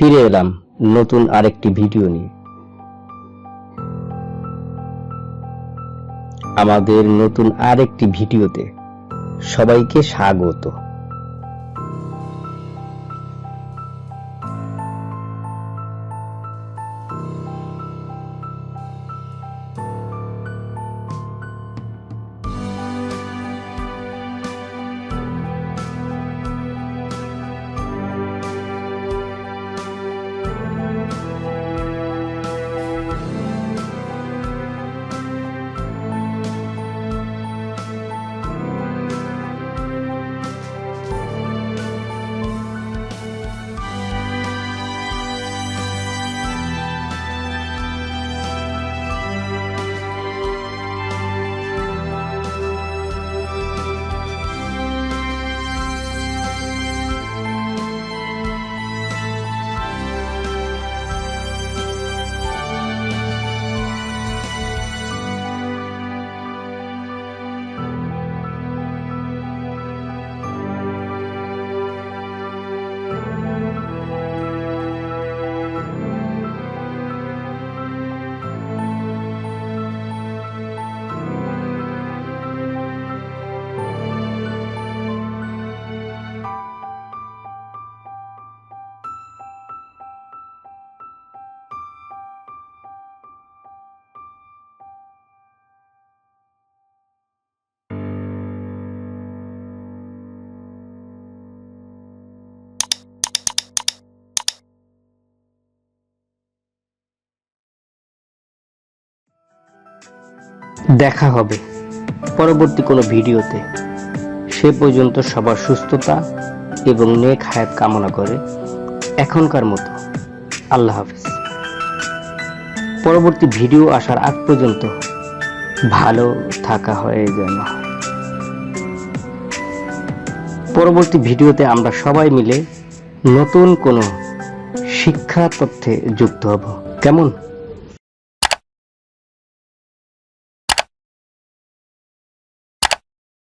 ফিরে এলাম নতুন আরেকটি ভিডিও নিয়ে। আমাদের নতুন আরেকটি ভিডিওতে সবাইকে স্বাগত। দেখা হবে। পরবর্তী কোনো ভিডিওতে। সে পর্যন্ত সবার সুস্থতা এবং নেক হায়াত কামনা করে এখনকার মতো। আল্লাহ হাফিজ। পরবর্তী ভিডিও আসার আগ পর্যন্ত ভালো থাকা হয়ে যেন পরবর্তী ভিডিওতে আমরা সবাই মিলে নতুন কোনো শিক্ষা তথ্যে যুক্ত হব। কেমন?